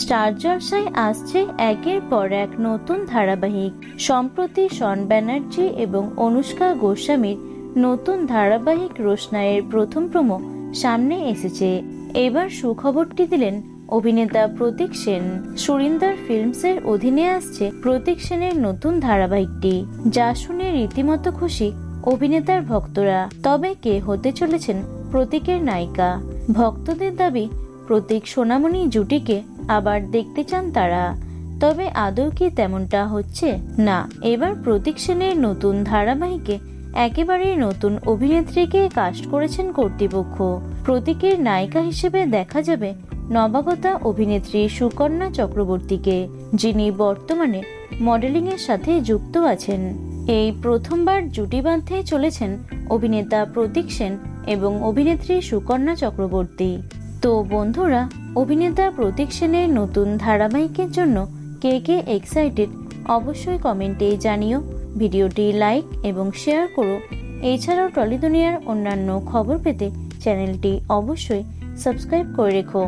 Star জলসায় আসছে একের পর এক নতুন ধারাবাহিক। সম্প্রতি শন ব্যানার্জি এবং অনুষ্কা গোস্বামীর নতুন ধারাবাহিক রোশনায়ের প্রথম প্রোমো সামনে এসেছে। এবার সুখবরটি দিলেন অভিনেতা প্রতীক সেন। সুরিন্দার ফিল্মসের অধীনে আসছে প্রতীক সেনের নতুন ধারাবাহিকটি, যা শুনে রীতিমতো খুশি অভিনেতার ভক্তরা। তবে কে হতে চলেছেন প্রতীকের নায়িকা? ভক্তদের দাবি, প্রতীক সোনামণি জুটিকে আবার দেখতে চান তারা। তবে আদৌ কি তেমনটা হচ্ছে? না, এবার প্রতীক সেনের নতুন ধারাবাহিকে একেবারে নতুন অভিনেত্রীকে কাস্ট করেছেন কর্তৃপক্ষ। প্রতীকের নায়িকা হিসেবে দেখা যাবে নবাগতা অভিনেত্রী সুকন্যা চক্রবর্তীকে, যিনি বর্তমানে মডেলিং এর সাথে যুক্ত আছেন। এই প্রথমবার জুটি বাঁধতে চলেছেন অভিনেতা প্রতীক সেন এবং অভিনেত্রী সুকন্যা চক্রবর্তী। তো বন্ধুরা অভিনেতা প্রতীক সেনের নতুন ধারাবাহিকের জন্য কে কে এক্সাইটেড অবশ্যই কমেন্টে জানিও। ভিডিওটি লাইক এবং শেয়ার করো। এছাড়াও টলি দুনিয়ার অন্যান্য খবর পেতে চ্যানেলটি অবশ্যই সাবস্ক্রাইব করে রেখো।